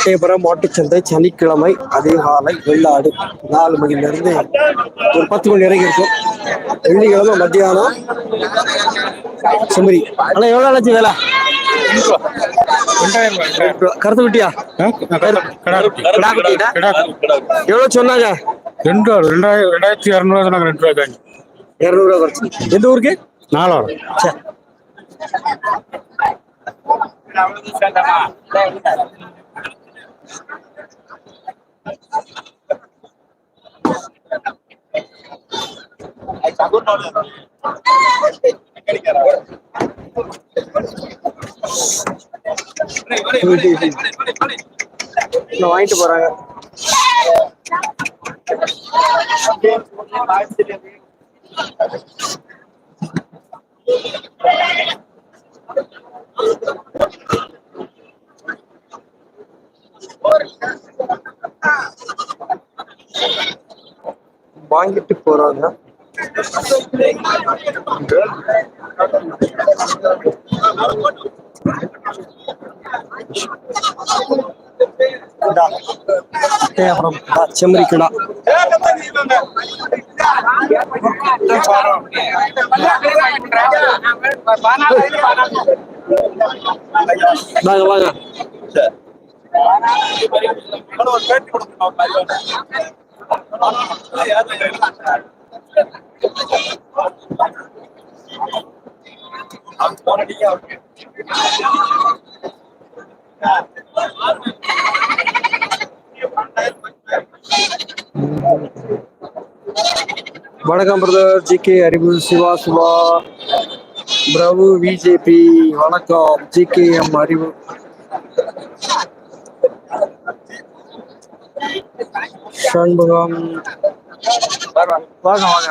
எட்டயபுரம் மாட்டுச்சந்தை சனிக்கிழமை அதிகாலை வெள்ளாடு. நாலு மணிலேருந்து ஒரு பத்து மணி வரைக்கும் இருக்கும். வெள்ளிக்கிழமை மத்தியானம் செம்மறி. ஆனால் எவ்வளோ ஆச்சு வேலை? கருத்து விட்டியா கிடா குட்டிடா? எவ்வளோ சொன்னாங்க? ரெண்டு ரெண்டாயிரம் ரெண்டாயிரத்தி இரநூறுவா சொன்னாங்க ரெண்டு ரூபாய் இரநூறுவா குறைச்சி. எந்த ஊருக்கு? நாலாயிரம் சரி வாங்கிட்டு போறாங்க. வாங்கிட்டு போறாங்க கிடா. எட்டயபுரம் கிடா, செம்மறி கிடா வாங்க வாங்க வணக்கம் brother G K Arivu Siva Siva Prabhu BJP வணக்கம் G K M Arivu Shanmugam வாங்க வாங்க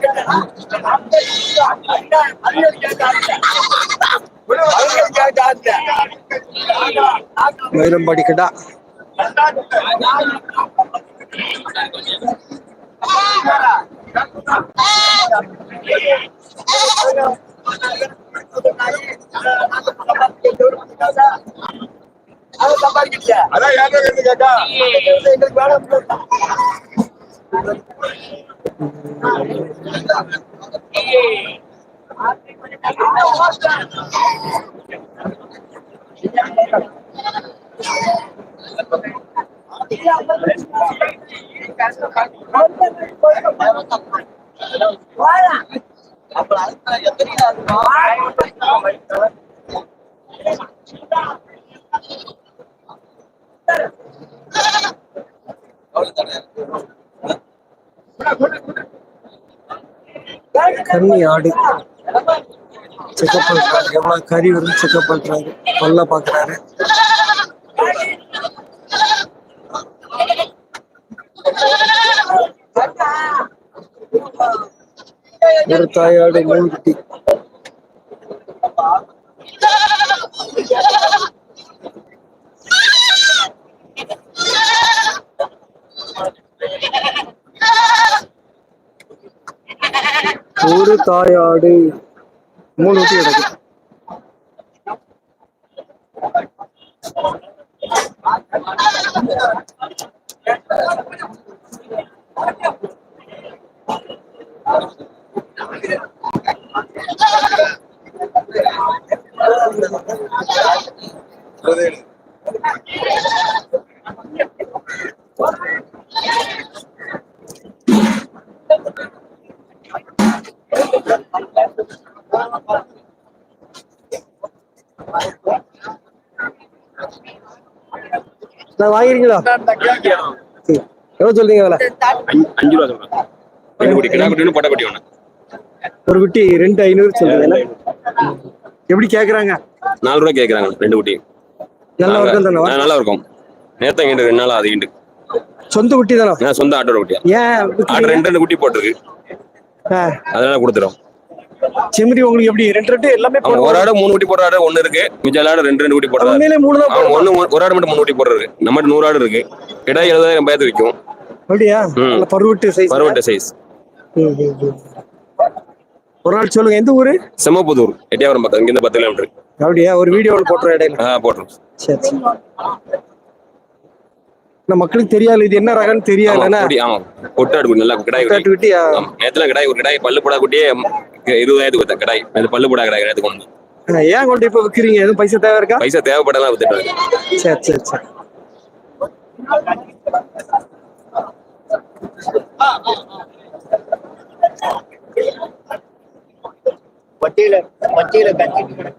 வைரம் படிக்கடா. அதான் யாரும் கேட்டா எங்களுக்கு வேலை மாட்டுச்சந்தை குட் மார்னிங் மீண்டும் மயிலம்பாடி கடா கன்னி ஆடு. செக்அப் பண்றாரு. எவ்வளவு கறி வரும் செக்அப் பண்றாரு. பல்ல பாக்குறாரு. ஒரு தாயாடு மூணு குட்டி. ஒரு தாயாடு. மூணு ஊட்டி கிடக்கு. Thank நான் வாங்கிருக்கீங்களா ம். எவ்வளவு சொல்றீங்க வேலை? அஞ்சு ரூபா சொல்றேன். ரெண்டு குட்டி கிடா குட்டி ஒன்று பொட்டை குட்டி ஒன்று ஒரு குட்டி ரெண்டு ஐநூறு சொல்றீங்க. எப்படி கேக்குறாங்க? நாலு ரூபா கேட்குறாங்க ரெண்டு குட்டி. நல்ல வர்க்கம் தானே? நல்லா இருக்கும். நேற்று இங்கிட்டு ரெண்டு நாள் அது இங்கிட்டு சொந்த குட்டி தானே? சொந்த ஆட்டோட குட்டியா? ஏன்? ரெண்டு ரெண்டு குட்டி போட்டிருக்கு. அதனால கொடுத்துரும் செம்மறி உங்களுக்கு எப்படி? ரெண்டு ரெண்டு எல்லாமே ஒரு ஆடு மூணு குட்டி போடுற ஆடு ஒன்று இருக்கு. மிச்ச ஆடு ரெண்டு ரெண்டு குட்டி போடுறாரு உண்மையிலே மூணு தான் ஒன்று ஒரு ஆடு மட்டும் மூணு குட்டி போடுறது. நம்மகிட்ட நூறு ஆடு இருக்கு. கிடா எழுபதாயிரம் பேத்து விற்கும் அப்படியா? பருவட்டு சைஸ் பருவட்ட சைஸ் ஒரு நாள் சொல்லுங்க எந்த ஊரு? செம்மப்புதூர் எட்டியாவரம் பக்கம் இங்கிருந்து பத்து கிலோமீட்டர். அப்படியா? ஒரு வீடியோவில் போட்டுற இடையில. ஆ போட்டுரும் சரி சரி. மக்களுக்கு தெரியாது. இது என்ன ரகம்னு தெரியாது ஆமா என்ன? குட்டி ஆமா. பொட்டாடு குட்டி நல்லா கிடாய் குட்டி. நேத்துல கிடாய் ஒரு கிடாய் பல்லு போடா குட்டியே இருபதாயிரத்துக்கு வித்த கிடாய். அது பல்லு போடா கிடாய் ஒன்று ஆ, ஏன் கொண்டு இப்ப விக்கிறீங்க? எதுவும் பைசா தேவை இருக்கா? பைசா தேவைப்படலாம் வித்துட்டாங்க சரி சரி சரி. வட்டியில வட்டியில கட்டிட்டு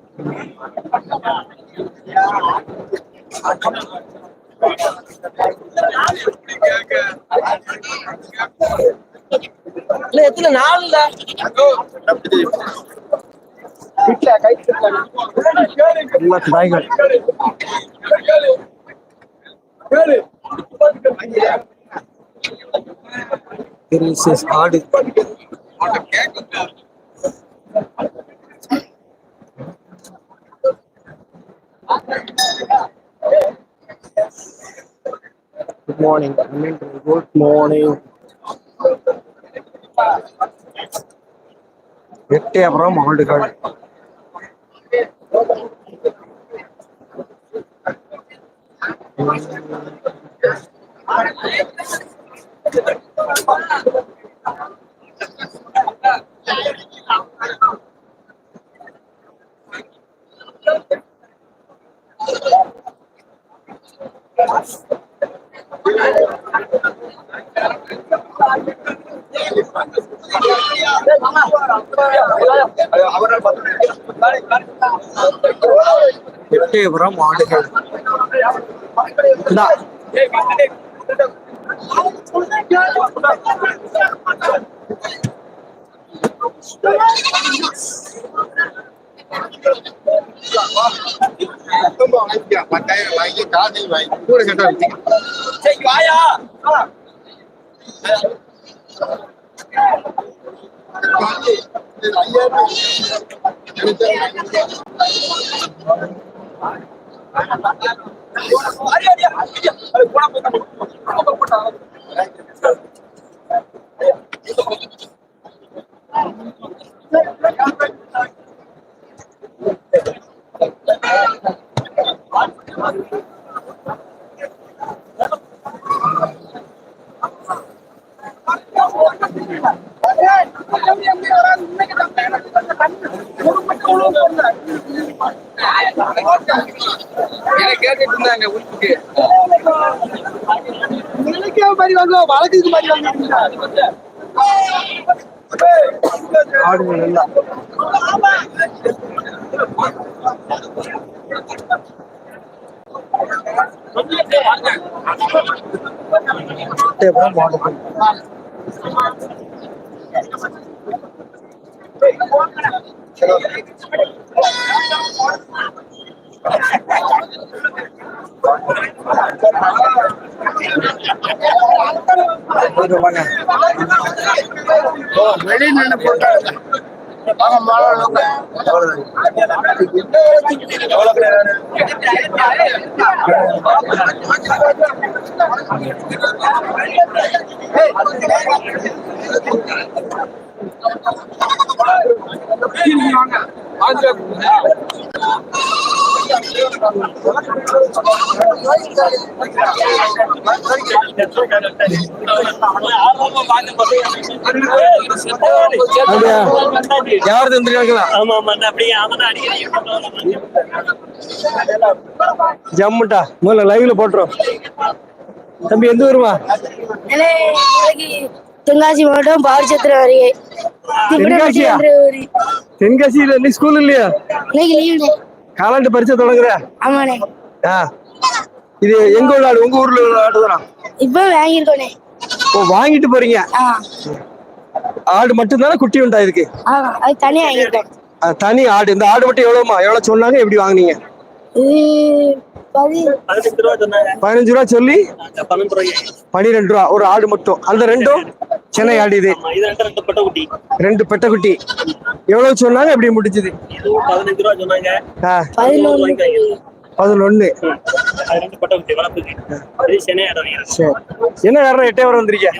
இல்ல எத்தனை நாள்ல வீட்டுல கை எல்லா கிடாய்கள் பெரிய size ஆடு good morning good morning Ettayapuram ஆடுகள் எட்டயபுரம் ஆடுகள் இந்தா. பத்தாயிரம் வாங்கி காதில் வாங்கி கூட கட்ட வச்சு கேட்டுட்டு இருந்தாங்க மாதிரி வாங்க வழக்குக்கு மாதிரி வாங்க. ஆடுகள் எல்லாம். ஆடுகள் வாங்க, வெளியே போட்டாங்க யாரு தந்துருக்காங்களா? ஆமா ஆமா நான் அப்படியே அவன் அடிக்கடி ஜம்முட்டா. முதல்ல லைவ்ல போட்டுரும். தம்பி எந்த ஊருமா? தென்காசி மாவட்டம் பாரிச்சத்திரம் வருகை தென்காசியா? தென்காசியில இன்னைக்கு ஸ்கூல் இல்லையா காலாண்டு பரிச்சை தொடங்குற? ஆமாண்ணே. ஆ. இது எங்க உள்ள ஆடு? உங்க ஊர்ல உள்ள ஆடு தானா இப்போ வாங்கியிருக்கோண்ணே. ஓ வாங்கிட்டு போறீங்க? ஆடு மட்டும்தானே குட்டி உண்டா இதுக்கு? ஆமா அது தனியாக வாங்கியிருக்கோம். ஆ, தனி ஆடு. இந்த ஆடு மட்டும் எவ்வளவுமா? எவ்வளவு சொன்னாங்க? எப்படி வாங்குனீங்க? பதினஞ்சு ரூபா சொன்னாங்க. பதினஞ்சு ரூபா சொல்லி? பனிரெண்டு ரூபா. ஒரு ஆடு மட்டும். அந்த ரெண்டும்? சென்னை ஆடு இது. ரெண்டு ரெண்டு பட்டை குட்டி ரெண்டு பெட்டக்குட்டி எவ்வளவு சொன்னாங்க? எப்படி முடிஞ்சது? பதினஞ்சு ரூபா சொன்னாங்க. பதினொன்னு. என்ன வேற எட்டே வர வந்திருக்கீங்க?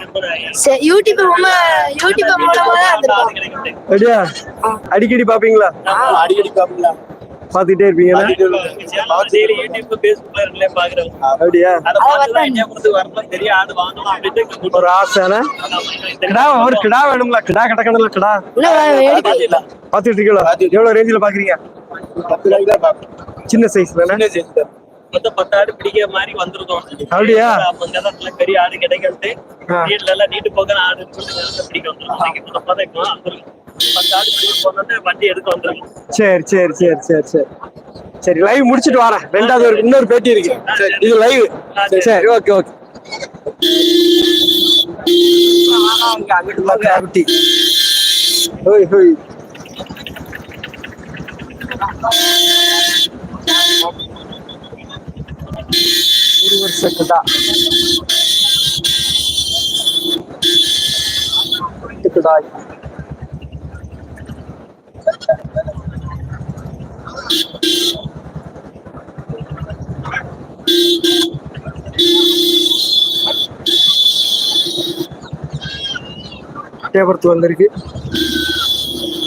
யூடியூப் யூடியூப் அப்படியா? அடிக்கடி பாப்பீங்களா அடிக்கடி பாப்பீங்களா பாத்துக்கிட்டே இருப்பீங்களா அப்படியா? ஒரு ஆசைனா கிடா ஒரு கிடா வேணுங்களா கிடா கிடக்கணும்ல கிடா. பாத்துட்டு இருக்கீங்களா? எவ்வளவு ரேஞ்சில பாக்குறீங்க சின்ன சைஸ் தானே? மொத்தம் பத்து ஆடு பிடிக்கிற மாதிரி வந்திருக்கோம். அப்படியா? இடத்துல பெரிய ஆடு கிடைக்கிறது. வீட்டுல எல்லாம் நீட்டு போக ஆடு பிடிக்க வந்துரும். பத்து ஆடு பிடிக்க போனது வண்டி எடுக்க வந்துரும் சரி சரி சரி சரி சரி. சரி லைவ் முடிச்சிட்டு வரேன். ரெண்டாவது ஒரு இன்னொரு பேட்டி இருக்கு. இது லைவ் சரி. Okay okay. குட்டி. ஹோய் ஹோய். ஒரு வருஷத்துக்கு தான் கிடாய் தேவரத்து வந்திருக்கு.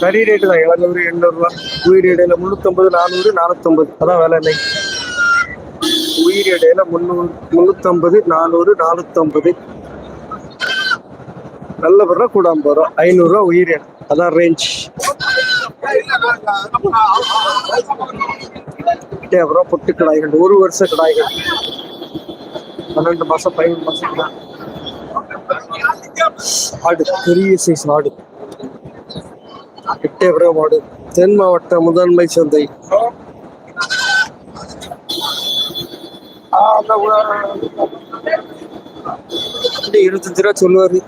கறி ரேட்டு தான். எழுநூறு எண்ணூறுரூவா உயிர் இடையில முந்நூற்றம்பது நானூறு நானூற்றம்பது அதான் வேலை இன்னைக்கு. உயிர் இடையில முந்நூறு முந்நூற்றம்பது நானூறு நானூற்றம்பது நல்ல பொருளா கூட ஐநூறு ரூபா ஐநூறுரூவா உயிர் எடை. அதான் ரேஞ்ச் அப்புறம் பொட்டு கடாய்கள். ஒரு வருஷ கடாய்கள். பன்னெண்டு மாசம் பதினொன்று மாசம் ஆடு. பெரிய சைஸ் ஆடு. எட்டயபுரம் ஆடு. தென் மாவட்ட முதன்மை சந்தை. இருபத்தஞ்சு ரூபா சொல்லுவாரு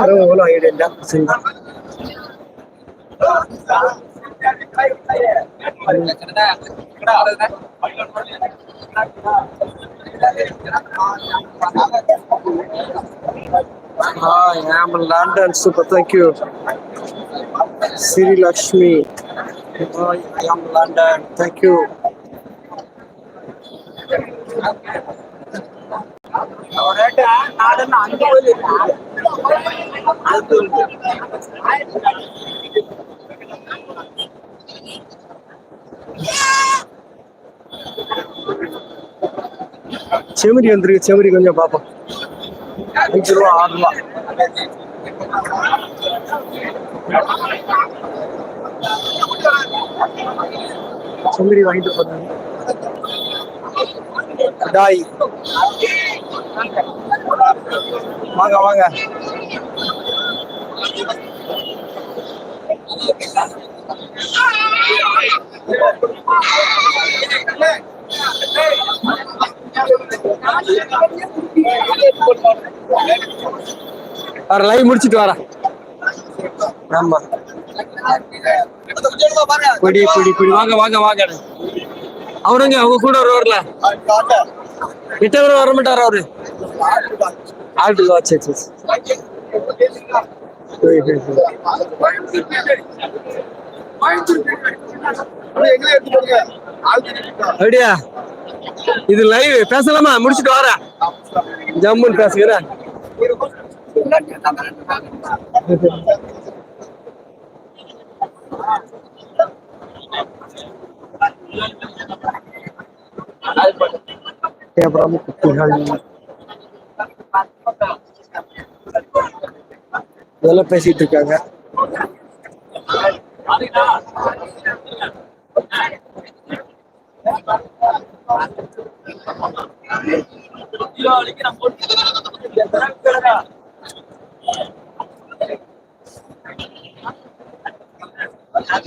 அறுபது எவ்வளோ ஆயிடுண்டா சரி I'm London super thank you Srilakshmi I am London thank you I am London. Thank you. செமரி வந்துருக்கு செமரி கொஞ்சம் பார்ப்போம். அஞ்சு ரூபா ஆறு ரூபா. செமரி வாங்கிட்டு போறாங்க டாய் வாங்க வாங்க வர லைவ் முடிச்சிட்டு வரேன் ஆமா. பிடி பிடி பிடி. வாங்க வாங்க வாங்க. அவருங்க அவங்க கூட வருவார்ல கிட்ட விட்டவர் வர மாட்டார் அவரு? ஆட்டு சரி சரி அப்படியா இது லைவ் பேசலாமா? முடிச்சுட்டு வர ஜம்முன்னு பேசுகிறேன். அப்புறம் குட்டிகள் இதெல்லாம் பேசிட்டு இருக்காங்க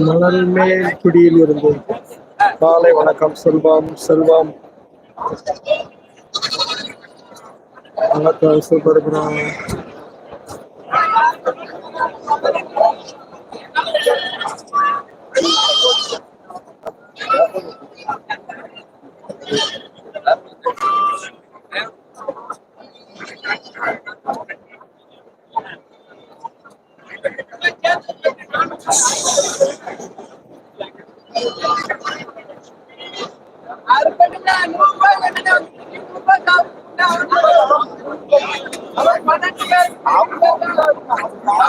மலர்மேல் குடியில் இருந்து. காலை வணக்கம் செல்வம் செல்வம். வணக்கம்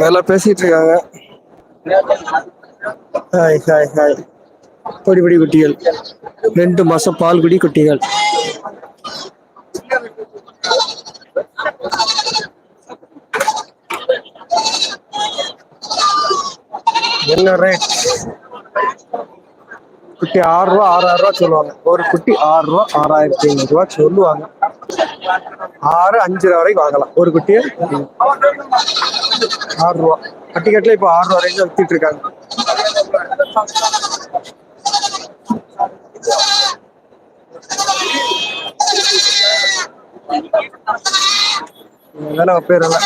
நல்லா பேசிட்டு இருக்காங்க ஹாய் ஹாய் ஹாய். பொடி பொடி குட்டிகள். ரெண்டு மாசம் பால் குடி குட்டிகள். என்ன ரேட் குட்டி ஆறு ரூபா ஆறாயிரம் ரூபா சொல்லுவாங்க. ஒரு குட்டி ஆறு ரூபா ஆறாயிரத்தி ஐநூறு ரூபா சொல்லுவாங்க. ஆறு அஞ்சு ரூபா வரைக்கும் வாங்கலாம். ஒரு குட்டியை ஆறு ரூபா. பட்டிக்கட்டில் இப்போ ஆறு ரூபா வரைக்கும் வித்துட்டு இருக்காங்க. வேலை பேரல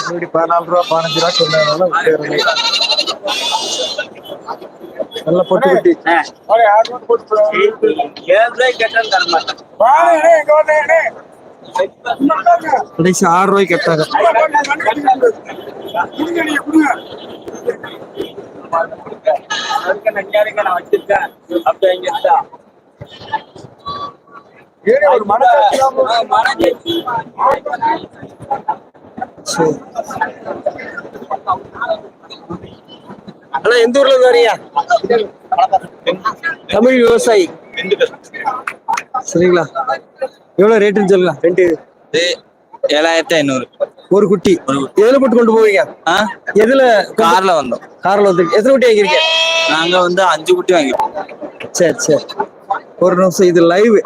இப்படி பதினாலு ரூபா பதினஞ்சு ரூபா சொன்னதுனால பேரலை நல்ல பொட்டு குட்டி கடைசி ஆறு ரூபாய்க்கு கேட்டாங்க அண்ணா எந்த ஊர்ல இருந்து வரீங்க? தமிழ் விவசாயி. சரிங்களா? எவ்வளவு ரேட்டுன்னு சொல்லுங்க. ரெண்டு. ஏழாயிரத்தி ஐநூறு. ஒரு குட்டி. எதுல போட்டு கொண்டு போவீங்க? எதுல கார்ல வந்தோம். கார்ல வந்து எத்தனை குட்டி வாங்கிருக்கீங்க நாங்க வந்து அஞ்சு குட்டி வாங்கிட்டோம் சரி சரி. ஒரு நிமிஷம் இது லைவ்